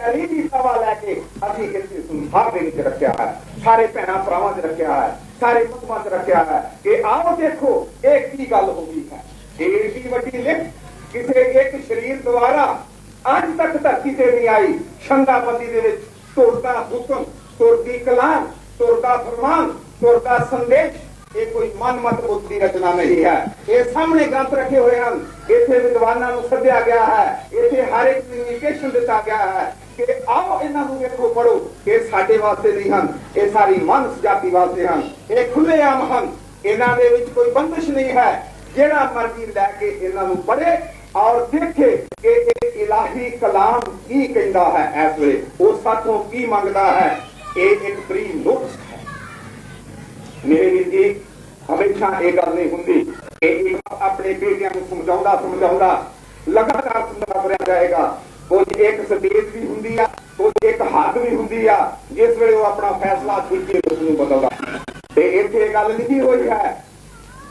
ਪੈਰੀ ਸਵਾ ਲੈ ਕੇ ਅਸੀਂ ਇਸ ਸੰਸਾਰ ਦੇ ਵਿੱਚ ਰੱਖਿਆ ਹੈ। ਸਾਰੇ ਭੈਣਾਂ ਭਰਾਵਾਂ 'ਚ ਰੱਖਿਆ ਹੈ। ਸਾਰੇ ਮੁਸਲਮਾਨਾਂ 'ਚ ਰੱਖਿਆ ਹੈ ਕਿ ਆਓ ਦੇਖੋ, ਇਹ ਕੀ ਗੱਲ ਹੋ ਗਈ ਹੈ। ਏਡੀ ਵੱਡੀ ਲਿਖ ਕਿਸੇ ਇੱਕ ਸਰੀਰ ਦੁਆਰਾ ਅੱਜ ਤੱਕ ਧਰਤੀ ਤੇ ਨਹੀਂ ਆਈ। ਸ਼ੰਦਾਬੰਦੀ ਦੇ ਵਿੱਚ ਤੁਰਦਾ ਹੁਕਮ, ਤੁਰਦੀ ਕਲਾਮ, ਤੁਰਦਾ ਫਰਮਾਨ, ਤੁਰਦਾ ਸੰਦੇਸ਼। ਇਹ ਕੋਈ ਮਨਮਤ ਬੁੱਧ ਦੀ ਰਚਨਾ ਨਹੀਂ ਹੈ। ਇਹ ਸਾਹਮਣੇ ਗ੍ਰੰਥ ਰੱਖੇ ਹੋਏ ਹਨ। ਇੱਥੇ ਵਿਦਵਾਨਾਂ ਨੂੰ ਸੱਦਿਆ ਗਿਆ ਹੈ। ਇੱਥੇ ਹਰ ਇੱਕ ਨੂੰ ਇਨਵੀਟੇਸ਼ਨ ਦਿੱਤਾ ਗਿਆ ਹੈ ਕਿ ਆਓ ਇਹਨਾਂ ਨੂੰ ਵੇਖੋ ਪੜੋ ਇਹ ਸਾਡੇ ਵਾਸਤੇ ਨਹੀਂ ਹਨ। ਇਹ ਸਾਰੀ ਮਨੁੱਖ ਜਾਤੀ ਵਾਸਤੇ ਹਨ। ਇਹ ਖੁੱਲੇ ਆਮ ਹਨ। ਇਹਨਾਂ ਦੇ ਵਿੱਚ ਕੋਈ ਬੰਦਿਸ਼ ਨਹੀਂ ਹੈ। ਜਿਹੜਾ ਮਰਜ਼ੀ ਲੈ ਕੇ ਇਹਨਾਂ ਨੂੰ ਪੜ੍ਹੇ ਔਰ ਦੇਖੇ ਕਿ ਇਹ ਇਲਾਹੀ ਕਲਾਮ ਕੀ ਕਹਿੰਦਾ ਹੈ ਇਸ ਵੇਲੇ, ਉਹ ਸਾਥੋਂ ਕੀ ਮੰਗਦਾ ਹੈ? ਇਹ ਇੱਕ ਪ੍ਰੀ ਨੋਟਿਸ ਮੇਰੇ ਵੀਰ ਜੀ, ਹਮੇਸ਼ਾ ਇਹ ਗੱਲ ਨਹੀਂ ਹੁੰਦੀ ਕਿ ਆਪਣੇ ਬੇਟਿਆਂ ਨੂੰ ਸਮਝਾਉਂਦਾ ਸਮਝਾਉਂਦਾ, ਲਗਾਤਾਰ ਸਮਝਾਉਂਦਾ ਰਿਹਾ ਜਾਏਗਾ। ਕੁਝ ਇੱਕ ਸਟੇਜ ਵੀ ਹੁੰਦੀ ਆ, ਕੁਝ ਇੱਕ ਹੱਦ ਵੀ ਹੁੰਦੀ ਆ, ਜਿਸ ਵੇਲੇ ਉਹ ਆਪਣਾ ਫੈਸਲਾ ਦੂਜੇ ਉਸ ਨੂੰ ਬਦਲਦਾ। ਤੇ ਇੱਥੇ ਗੱਲ ਲਿਖੀ ਹੋਈ ਹੈ।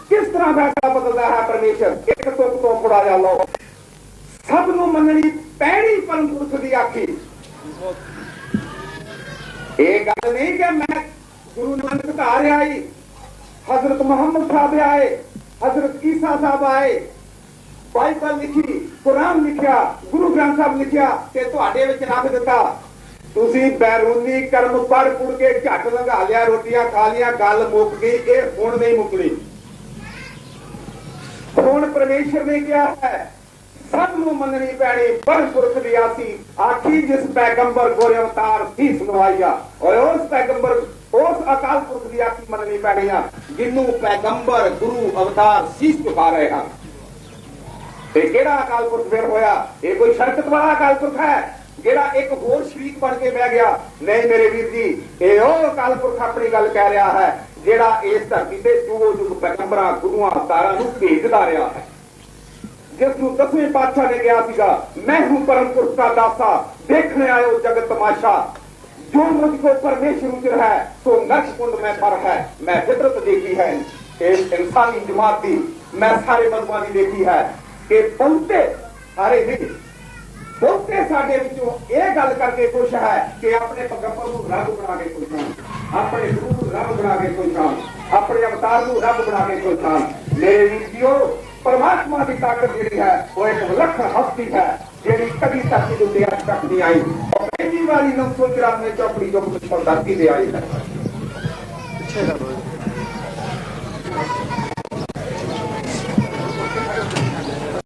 ਕਿਸ ਤਰ੍ਹਾਂ ਫੈਸਲਾ ਬਦਲਦਾ ਹੈ ਪਰਮੇਸ਼ਰ? ਇੱਕ ਤੁਕ ਤੋਂ ਥੋੜਾ ਜਾ ਲਓ। ਸਭ ਨੂੰ ਮੰਨਣੀ ਪੈਣੀ ਪਰਮ ਦੀ ਆਖੀ। ਇਹ ਗੱਲ ਨਹੀਂ ਕਿ ਮੈਂ ਗੁਰੂ ਨਾਨਕ ਘਰ ਆਈ ਹਜ਼ਰਤ ਮੁਹੰਮਦ ਸਾਹਿਬ ਆਏ, ਹਜ਼ਰਤ ਈਸਾ ਸਾਹਿਬ ਆਏ। ਬਾਈਬਲ ਲਿਖੀ, ਕੁਰਾਨ ਲਿਖਿਆ, ਗੁਰੂ ਗ੍ਰੰਥ ਸਾਹਿਬ ਲਿਖਿਆ ਤੇ ਤੁਹਾਡੇ ਵਿੱਚ ਰੱਖ ਦਿੱਤਾ। ਤੁਸੀਂ ਬੈਰੂਨੀ ਕਰਮ ਪੜ ਪੁੜ ਕੇ ਝੱਟ ਲੰਘਾ ਲਿਆ, ਰੋਟੀਆਂ ਖਾ ਲੀਆਂ, ਗੱਲ ਮੁੱਕ ਗਈ, ਇਹ ਹੁਣ ਨਹੀਂ ਮੁੱਕਣੀ। ਹੁਣ ਪਰਮੇਸ਼ਰ ਨੇ ਕਿਹਾ ਹੈ, ਸਭ ਨੂੰ ਮੰਨਣੀ ਪੈਣੀ ਪਰ ਪੁਰਖ ਦੀ ਆਸੀ, ਆਖੀ ਜਿਸ ਪੈਗੰਬਰ ਗੋਰੇ ਅਵਤਾਰ ਸੀ ਸੁਣਵਾਈਆ ਔਰ ਉਸ ਪੈਗੰਬਰ ਉਸ ਅਕਾਲ ਪੁਰਖ ਦੀ ਆਖੀ ਮੰਨਣੀ ਪੈਣੀ ਆ, ਜਿੰਨੂੰ ਪੈਗੰਬਰ, ਗੁਰੂ, ਅਵਤਾਰ ਸੀ ਝੁਕਾ ਰਹੇ ਹਨ। ਤੇ ਕਿਹੜਾ ਅਕਾਲ ਪੁਰਖ ਫਿਰ ਹੋਇਆ? ਇਹ ਕੋਈ ਸ਼ਰਕਤ ਵਾਲਾ ਅਕਾਲ ਪੁਰਖ ਹੈ? ਜਿਹੜਾ ਇੱਕ ਹੋਰ ਸ਼ਰੀਕ ਬਣ ਕੇ ਬਹਿ ਗਿਆ? ਨਹੀਂ ਮੇਰੇ ਵੀਰ ਜੀ, ਇਹ ਉਹ ਅਕਾਲ ਪੁਰਖ ਆਪਣੀ ਗੱਲ ਕਹਿ ਰਿਹਾ ਹੈ, ਜਿਹੜਾ ਇਸ ਧਰਤੀ ਤੇ ਜੋ ਜੋ ਪੈਗੰਬਰਾਂ, ਗੁਰੂਆਂ, ਅਵਤਾਰਾਂ ਨੂੰ ਭੇਜਦਾ ਰਿਹਾ ਹੈ। ਜਿਸ ਨੂੰ ਦਸਵੇਂ ਪਾਤਸ਼ਾਹ ਨੇ ਕਿਹਾ ਸੀਗਾ, ਮੈਂ ਹੂੰ ਪਰਮ ਪੁਰਖ ਦਾ ਦਾਸਾ, ਦੇਖਣ ਆਇਓ ਜਗਤ ਤਮਾਸ਼ਾ। ਜੋ ਮੁਝ ਕੋ ਪਰਮੇਸ਼ਰ ਉਜਰ ਹੈ, ਸੋ ਨਕਸ਼ ਕੁੰਡ ਮੈਂ ਪਰ ਹੈ। ਮੈਂ ਫਿਤਰਤ ਦੇਖੀ ਹੈ। ਇਸ ਇਨਸਾਨੀ ਜਮਾਤ ਦੀ ਮੈਂ ਸਾਰੇ ਮਰਮਾਂ ਦੀ ਦੇਖੀ ਹੈ। ਕਿ ਬਹੁਤੇ ਬਹੁਤੇ ਸਾਡੇ ਵਿੱਚੋਂ ਇਹ ਗੱਲ ਕਰਕੇ ਖੁਸ਼ ਹੈ ਕਿ ਆਪਣੇ ਪੈਗੰਬਰ ਨੂੰ ਰੱਬ ਬਣਾ ਕੇ ਖੁਸ਼ ਹਨ ਆਪਣੇ ਗੁਰੂ ਨੂੰ ਰੱਬ ਬਣਾ ਕੇ ਖੁਸ਼ ਹਨ ਆਪਣੇ ਅਵਤਾਰ ਨੂੰ ਰੱਬ ਬਣਾ ਕੇ ਖੁਸ਼ ਹਨ ਮੇਰੇ ਵੀਰ ਪਰਮਾਤਮਾ ਦੀ ਤਾਕਤ ਜਿਹੜੀ ਹੈ, ਉਹ ਇੱਕ ਵਿਲੱਖਣ ਹਸਤੀ ਹੈ। ਜਿਹੜੀ ਕਦੀ ਧਰਤੀ ਦੇ ਉੱਤੇ ਅੱਜ ਤੱਕ ਨਹੀਂ ਆਈ, ਉਹ ਪਹਿਲੀ ਵਾਰੀ 994 ਚੌਪੜੀ ਜੋ ਕੁਝ ਧਰਤੀ ਤੇ ਆਈ ਹੈ